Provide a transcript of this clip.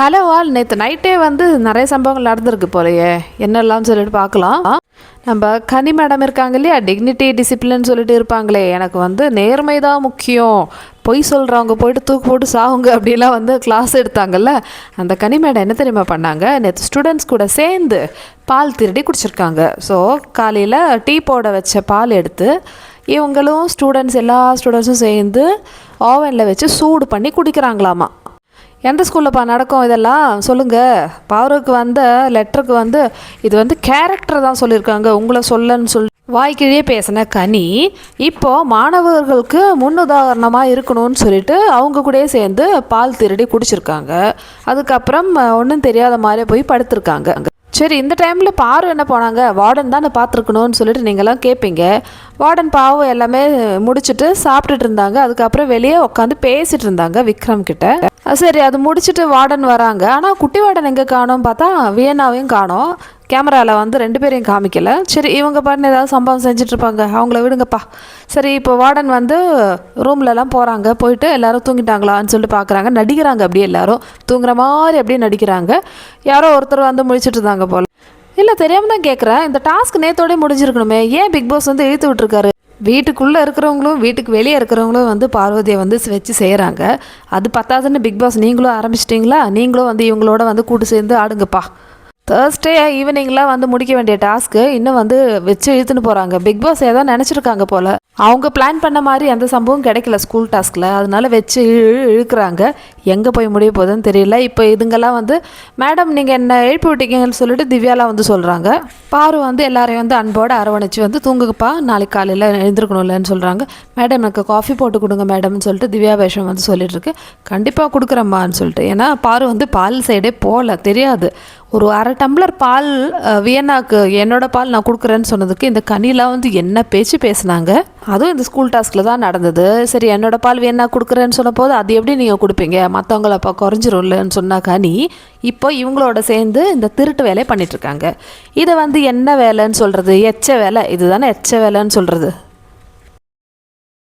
Hello all நேற்று நைட்டே வந்து நிறைய சம்பவங்கள் நடந்திருக்கு போலயே. என்னெல்லாம் சொல்லிட்டு பார்க்கலாம். நம்ம கனி மேடம் இருக்காங்க இல்லையா? டிக்னிட்டி டிசிப்ளின் சொல்லிட்டு இருப்பாங்களே. எனக்கு வந்து நேர்மை தான் முக்கியம். பொய் சொல்கிறவங்க போயிட்டு தூக்கு போட்டு சாவுங்க அப்படிலாம் வந்து கிளாஸ் எடுத்தாங்கல்ல. அந்த கனி மேடம் என்ன தெரியுமா பண்ணாங்க? நேற்று ஸ்டூடெண்ட்ஸ் கூட சேர்ந்து பால் திருடி குடிச்சிருக்காங்க. ஸோ காலையில் டீ போட வச்ச பால் எடுத்து இவங்களும் ஸ்டூடெண்ட்ஸ் எல்லா ஸ்டூடெண்ட்ஸும் சேர்ந்து ஓவனில் வச்சு சூடு பண்ணி குடிக்கிறாங்களாமா. எந்த ஸ்கூல்லப்பா நடக்கும் இதெல்லாம்? சொல்லுங்கள் பவருக்கு வந்த லெட்டருக்கு வந்து இது வந்து கேரக்டர் தான் சொல்லியிருக்காங்க. உங்களை சொல்லன்னு சொல்லி வாய்க்கிழியே பேசின கனி இப்போது மாணவர்களுக்கு முன்னுதாரணமாக இருக்கணும்னு சொல்லிட்டு அவங்க கூடயே சேர்ந்து பால் திருடி குடிச்சிருக்காங்க. அதுக்கப்புறம் ஒன்றும் தெரியாத மாதிரி போய் படுத்திருக்காங்க. சரி இந்த டைமில் பாரு என்ன போனாங்க. வார்டன் தான் பார்த்துருக்கணும்னு சொல்லிட்டு நீங்களாம் கேட்பீங்க வார்டன் பாவம் எல்லாமே முடிச்சுட்டு சாப்பிட்டுட்டு இருந்தாங்க. அதுக்கப்புறம் வெளியே உட்காந்து பேசிட்டு இருந்தாங்க விக்ரம் கிட்ட. சரி அது முடிச்சுட்டு வார்டன் வராங்க. ஆனால் குட்டி வார்டன் எங்கே காணோம் பார்த்தா வியன்னாவையும் காணோம். கேமராவில் வந்து ரெண்டு பேரையும் காமிக்கல. சரி இவங்க பாட்டு ஏதாவது சம்பவம் செஞ்சுட்டு இருப்பாங்க அவங்கள விடுங்கப்பா. சரி இப்போ வார்டன் வந்து ரூம்லலாம் போகிறாங்க போயிட்டு எல்லாரும் தூங்கிட்டாங்களான்னு சொல்லிட்டு பார்க்குறாங்க நடிக்கிறாங்க அப்படியே எல்லாரும். தூங்குற மாதிரி அப்படியே நடிக்கிறாங்க. யாரோ ஒருத்தர் வந்து முடிச்சுட்டு இருந்தாங்க போல். இல்லை தெரியாமல் தான் கேட்குறேன் இந்த டாஸ்க் நேத்தோடய முடிஞ்சிருக்கணுமே. ஏன் பிக் பாஸ் வந்து இழுத்து விட்டுருக்காரு? வீட்டுக்குள்ளே இருக்கிறவங்களும் வீட்டுக்கு வெளியே இருக்கிறவங்களும் வந்து பார்வதியை வந்து வச்சு செய்கிறாங்க அது பத்தாதுன்னு பிக் பாஸ் நீங்களும் ஆரம்பிச்சிட்டிங்களா? நீங்களும் வந்து இவங்களோட வந்து கூட்டு சேர்ந்து ஆடுங்கப்பா. தேர்ஸ்டே ஈவினிங்லாம் வந்து முடிக்க வேண்டிய டாஸ்க்கு இன்னும் வந்து வச்சு இழுத்துன்னு போகிறாங்க பிக் பாஸ் ஏதோ நினச்சிருக்காங்க போல். அவங்க பிளான் பண்ண மாதிரி எந்த சம்பவம் கிடைக்கல ஸ்கூல் டாஸ்கில் அதனால வச்சு இழு இழுக்கிறாங்க. எங்கே போய் முடிய போகுதுன்னு தெரியல. இப்போ இதுங்கெல்லாம் வந்து மேடம் நீங்கள் என்ன எழுப்பி விட்டீங்கன்னு சொல்லிட்டு திவ்யாலாம் வந்து சொல்கிறாங்க பாரு வந்து எல்லாரையும் வந்து அன்போடு அரவணைச்சு வந்து தூங்குப்பா நாளைக்கு காலையில் எழுந்திருக்கணும்லன்னு சொல்கிறாங்க மேடம் எனக்கு காஃபி போட்டு கொடுங்க மேடம்னு சொல்லிட்டு திவ்யா வேஷம் வந்து சொல்லிட்டுருக்கு கண்டிப்பாக கொடுக்குறம்மான்னு சொல்லிட்டு. ஏன்னா பாரு வந்து பால் சைடே போகல தெரியாது. ஒரு அரை டம்ளர் பால் வியன்னாக்கு என்னோடய பால் நான் கொடுக்குறேன்னு சொன்னதுக்கு இந்த கனிலாம் வந்து என்ன பேச்சு பேசுனாங்க? அதுவும் இந்த ஸ்கூல் டாஸ்கில் தான் நடந்தது. சரி என்னோட பால் வியன்னா கொடுக்குறேன்னு சொன்ன போது அது எப்படி நீங்கள் கொடுப்பீங்க? மற்றவங்கள அப்போ குறைஞ்சிரும்லன்னு சொன்னா கனி இப்போ இவங்களோட சேர்ந்து இந்த திருட்டு வேலையை பண்ணிகிட்ருக்காங்க இருக்காங்க. இதை வந்து என்ன வேலைன்னு சொல்கிறது எச்ச வேலை. இதுதானே எச்ச வேலைன்னு சொல்கிறது